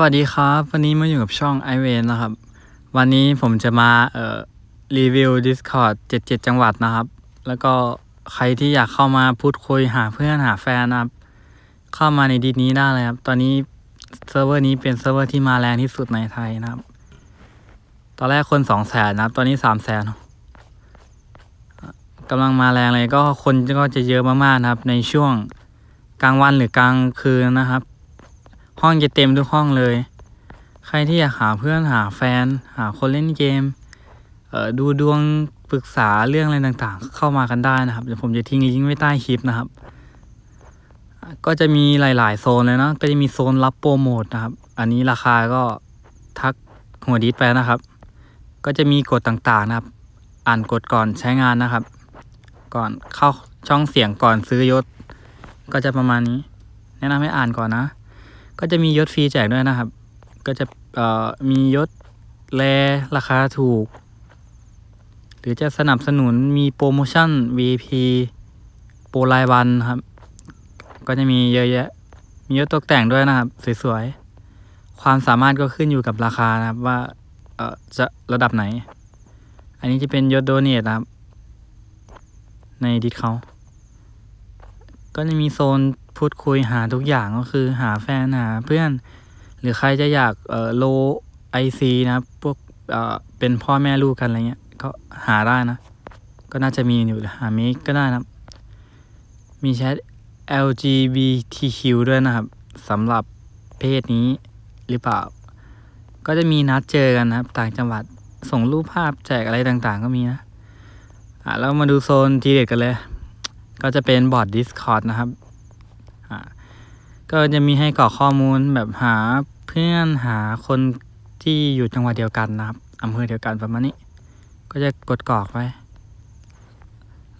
วัสดีครับ วันนี้มาอยู่กับช่อง i w เวนนะครับ วันนี้ผมจะมาเอ่อรีวิว Discord 77 จังหวัดนะครับ แล้วก็ใครที่อยากเข้ามาพูดคุยหาเพื่อนหาแฟนนะครับ เข้ามาในดีนี้ได้เลยครับ ตอนนี้เซิร์ฟเวอร์นี้เป็นเซิร์ฟเวอร์ที่มาแรงที่สุดในไทยนะครับ ตอนแรกคนสองแสนนะครับ ตอนนี้สามแสนกำลังมาแรงเลยก็คนก็จะเยอะมากๆนะครับ ในช่วงกลางวันหรือกลางคืนนะครับ ห้องจะเต็มทุกห้องเลย ใครที่อยากหาเพื่อนหาแฟน หาคนเล่นเกม เอ่อดูดวงปรึกษาเรื่องอะไรต่างๆ เข้ามากันได้นะครับเดี๋ยวผมจะทิ้งลิงก์ไว้ใต้คลิปนะครับ ก็จะมีหลายๆโซนเลยเนาะก็จะมีโซนรับโปรโมทนะครับ อันนี้ราคาก็ทักหัวดิสไปนะครับ ก็จะมีกฎต่างๆนะครับ อ่านกฎก่อนใช้งานนะครับ ก่อนเข้าช่องเสียงก่อนซื้อยศ ก็จะประมาณนี้ แนะนำให้อ่านก่อนนะ ก็จะมียศฟรีแจกด้วยนะครับ ก็จะมียศแลราคาถูก หรือจะสนับสนุนมีโปรโมชั่น VP โปรรายวันครับ ก็จะมีเยอะแยะ มียศตกแต่งด้วยนะครับ สวยๆ ความสามารถก็ขึ้นอยู่กับราคานะครับว่าจะระดับไหน อันนี้จะเป็นยศโดเนทนะครับ ในดิสเขา ก็จะมีโซน พูดคุยหาทุกอย่างก็คือหาแฟนหาเพื่อน หรือใครจะอยากเอ่อโลไอซีนะพวกเอ่อเป็นพ่อแม่ลูกกันอะไรเงี้ยก็หาได้นะ ก็น่าจะมีอยู่หาเมกก็ได้นะมีแชท LGBTQ ด้วยนะครับสำหรับเพศนี้หรือเปล่า ก็จะมีนัดเจอกันนะครับ ต่างจังหวัดส่งรูปภาพแจกอะไรต่างๆ ก็มีนะอะแล้วมาดูโซนทีเด็ดกันเลย ก็จะเป็นบอร์ด Discord นะครับ ก็จะมีให้กรอกข้อมูลแบบหาเพื่อนหาคนที่อยู่จังหวัดเดียวกันนะครับอำเภอเดียวกันประมาณนี้ ก็จะกดกรอกไว้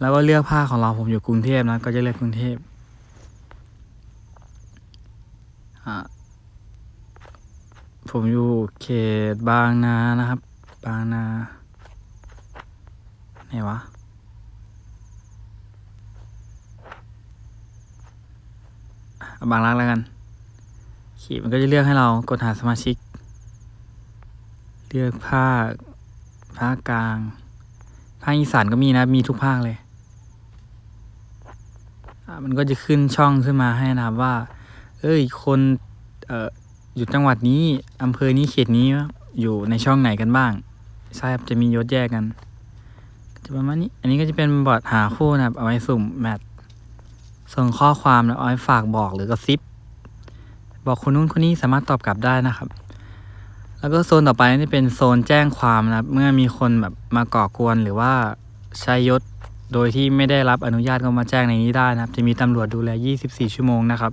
แล้วก็เลือกภาคของเราผมอยู่กรุงเทพนะก็จะเลือกกรุงเทพอ่าผมอยู่เขตบางนานะครับ บางนาไหนวะ เอา บางรักแล้วกันขีดมันก็จะเลือกให้เรากดหาสมาชิก เลือกภาค ภาคกลาง ภาคอีสานก็มีนะ มีทุกภาคเลยมันก็จะขึ้นช่องขึ้นมาให้นะครับว่า เอ้ย คนเอ่ออยู่จังหวัดนี้อำเภอนี้เขตนี้อยู่ในช่องไหนกันบ้างใช่ครับจะมียศแยกกันจะประมาณนี้ อันนี้ก็จะเป็นบอร์ดหาคู่นะครับเอาไว้สุ่มแมท ส่งข้อความแล้วเอาไว้ฝากบอกหรือกระซิบ บอกคนนู้นคนนี้สามารถตอบกลับได้นะครับ แล้วก็โซนต่อไปนี่เป็นโซนแจ้งความนะครับ เมื่อมีคนแบบมาก่อกวนหรือว่าใช้ยศโดยที่ไม่ได้รับอนุญาตก็มาแจ้งในนี้ได้นะครับ จะมีตำรวจดูแล 24 ชั่วโมงนะครับ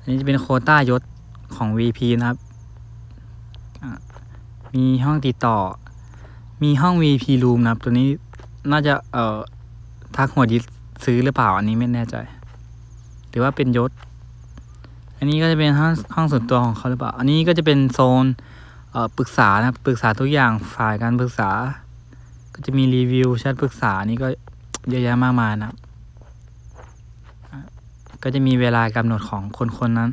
อันนี้จะเป็นโคต้ายศของ VP นะครับ มีห้องติดต่อ มีห้อง VP room นะครับ ตัวนี้น่าจะเอ่อทักหัวดิส ซื้อหรือเปล่าอันนี้ไม่แน่ใจ หรือว่าเป็นยศ อันนี้ก็จะเป็นห้องห้องส่วนตัวของเขาหรือเปล่า อันนี้ก็จะเป็นโซนเอ่อปรึกษานะครับปรึกษาทุกอย่างฝ่ายการปรึกษา ก็จะมีรีวิวแชทปรึกษานี่ก็เยอะแยะมากมายนะครับก็จะมีเวลากำหนดของคนคนนั้น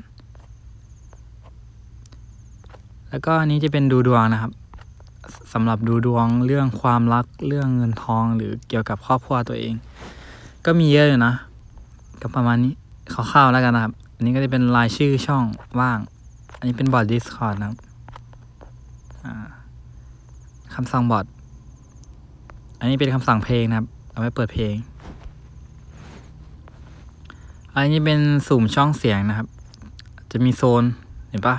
แล้วก็อันนี้จะเป็นดูดวงนะครับสำหรับดูดวงเรื่องความรักเรื่องเงินทองหรือเกี่ยวกับครอบครัวตัวเอง ก็มีเยอะอยู่นะ ก็ประมาณนี้คร่าวๆแล้วกันนะครับ อันนี้ก็จะเป็นรายชื่อช่องว่าง อันนี้เป็นบอร์ด Discord นะครับคำสั่งบอร์ดอันนี้เป็นคำสั่งเพลงนะครับ เอาไว้เปิดเพลง อันนี้เป็นสุ่มช่องเสียงนะครับ จะมีโซนเห็นปะ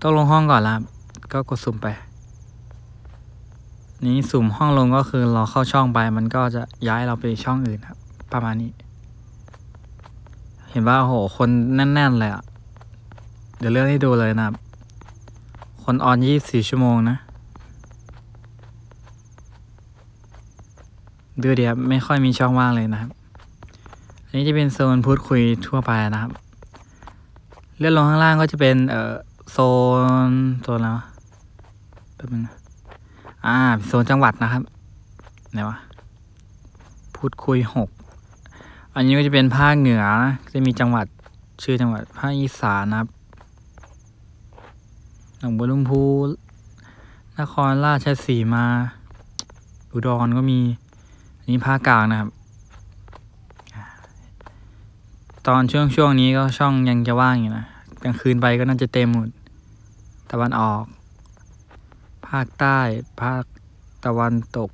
ต้องลงห้องก่อนล้วครับก็กดสุ่มไป นี้สุ่มห้องลงก็คือเราเข้าช่องไป มันก็จะย้ายเราไปช่องอื่นครับ ประมาณนี้ เห็นว่าโหคนแน่นๆเลยอะ่ะเดี๋ยวเลื่อนให้ดูเลยนะครับ คนออนยี่สี่ชั่วโมงนะดูเดียไม่ค่อยมีช่องว่างเลยนะครับ อันนี้จะเป็นโซนพูดคุยทั่วไปนะครับ เลื่อนลงข้างล่างก็จะเป็นเอ่อโซนโซนแล้วะแป๊บนึงนะ อ่าโซนจังหวัดนะครับไหนวะพูดคุยหกอันนี้ก็จะเป็นภาคเหนือนะจะมีจังหวัดชื่อจังหวัดภาคอีสานนะครับหนองบัวลำพูนครราชสีมา อุดรก็มี อันนี้ภาคกลางนะครับ ตอนช่วงช่วงนี้ก็ช่องยังจะว่างอยู่นะกลางคืนไปก็น่าจะเต็มหมดตะวันออกาคใต้ ภาคตะวันตก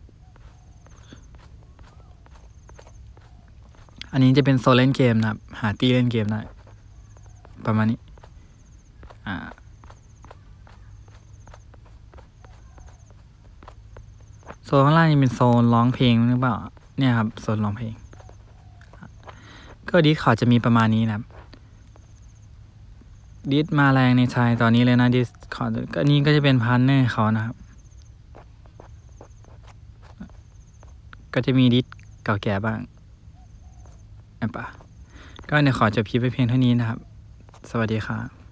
อันนี้จะเป็นโซนเล่นเกมนะครับ หาตีเล่นเกมได้ ประมาณนี้ อ่าโซนข้างล่างนี่เป็นโซนร้องเพลงหรือเปล่า เนี่ยครับ โซนร้องเพลง ก็ดิสเขาจะมีประมาณนี้นะครับ ดิสมาแรงในไทยตอนนี้เลยนะดิสขอก็นี่ก็จะเป็นพันเนอร์เขานะครับ ก็จะมีดิสเก่าแก่บ้างอะปะก็เดี๋ยวขอจบคลิปไปเพียงเท่านี้นะครับ สวัสดีครับ